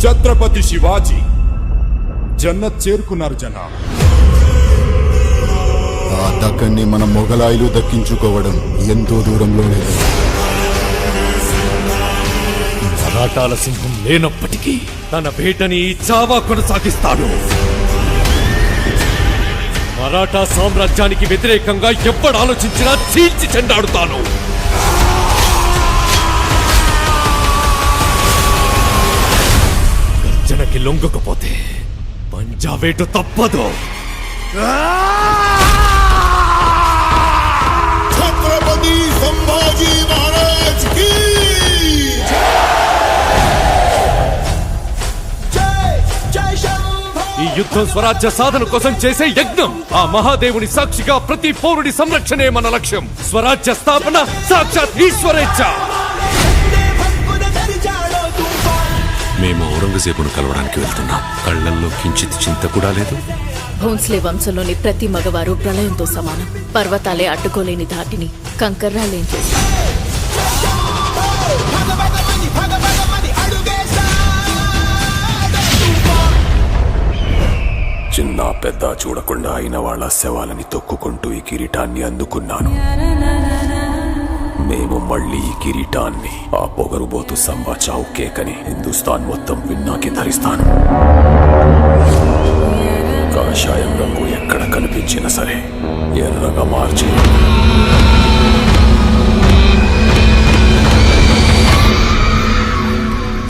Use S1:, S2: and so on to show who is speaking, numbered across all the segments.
S1: శివాజీ జన్నత్ చేరుకున్నారు జనాబ్
S2: ఆ దక్కన్ని మన మొఘలాయిలు దక్కించుకోవడం ఎంతో దూరంలో లేదు
S3: మరాఠాల సింహం లేనప్పటికీ తన వేటని చావా కొనసాగిస్తాడు. మరాఠా సామ్రాజ్యానికి వ్యతిరేకంగా ఎవ్వడు ఆలోచించినా చీల్చి చెండాడుతాను గర్జనకి లొంగకపోతే పంజాబేటు తప్పదు.
S2: ఛత్రపతి సంభాజీ మహారాజ్కి
S3: ఈ యుద్ధం స్వరాజ్య సాధన కోసం చేసే యజ్ఞం. ఆ మహాదేవుని సాక్షిగా ప్రతి పౌరుడి సంరక్షణే మన లక్ష్యం. స్వరాజ్య స్థాపన సాక్షాత్ ఈశ్వరేచ్ఛ.
S4: మేము ఔరంగజేబును కలవడానికి వెళ్తున్నాం. కళ్ళల్లో కించిత్ చింత కూడా లేదు.
S5: భోన్స్లే వంశంలోని ప్రతి మగవారు ప్రళయంతో సమానం. పర్వతాలే అడ్డుకోలేని ధాటిని కంకర్రాలేం
S4: చిన్న పెద్ద చూడకుండా అయిన వాళ్ళ శవాలని తొక్కుకుంటూ ఈ కిరీటాన్ని అందుకున్నాను. మేము మళ్ళీ ఈ కిరీటాన్ని ఆ పొగరుబోతు సంబా చావు కేకని హిందుస్థాన్ మొత్తం విన్నాకి ధరిస్తాను. కాషాయం రంగు ఎక్కడ కనిపించినా సరే ఎర్రగా మార్చి.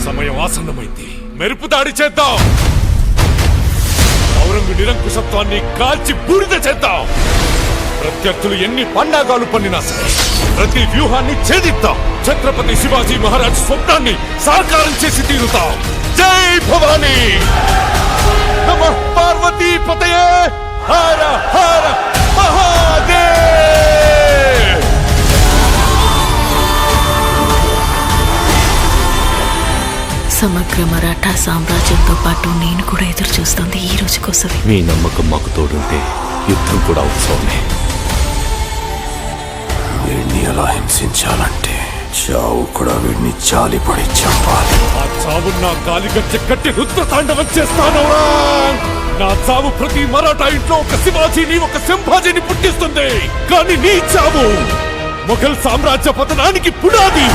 S3: సమయం ఆసన్నమైంది. మెరుపు దాడి చేద్దాం. ఔరంగు నిరంకుశత్వాన్ని కాల్చి బూడిద చేద్దాం. ప్రత్యర్థులు ఎన్ని పండాగాలు పన్నినా సరే ప్రతి వ్యూహాన్ని ఛేదిద్దాం. ఛత్రపతి శివాజీ మహారాజ్ స్వప్నాన్ని సాకారం చేసి తీరుతాం. జై భవానీ! నమ పార్వతీ పతయే! హర హర మహాదేవ్!
S5: సమగ్ర మరాఠా సామ్రాజ్యంతో పాటు నేను కూడా ఎదురు చూస్తోంది ఈ రోజు కోసమే.
S4: మీ నమ్మకం మాకు తోడుంటే యుద్ధం కూడా ఉత్సవమే. వీడిని ఎలా హింసించాలంటే చావు కూడా వీడిని చాలిపడి చంపాలి.
S3: ఆ చావు నా గాలిగచ్చ కట్టి రుద్ర తాండవం చేస్తాను. నా చావు ప్రతి మరాఠా ఇంట్లో ఒక శివాజీని ఒక సింహాజీని పుట్టిస్తుంది. కానీ నీ చావు మొఘల్ సామ్రాజ్య పతనానికి పునాది.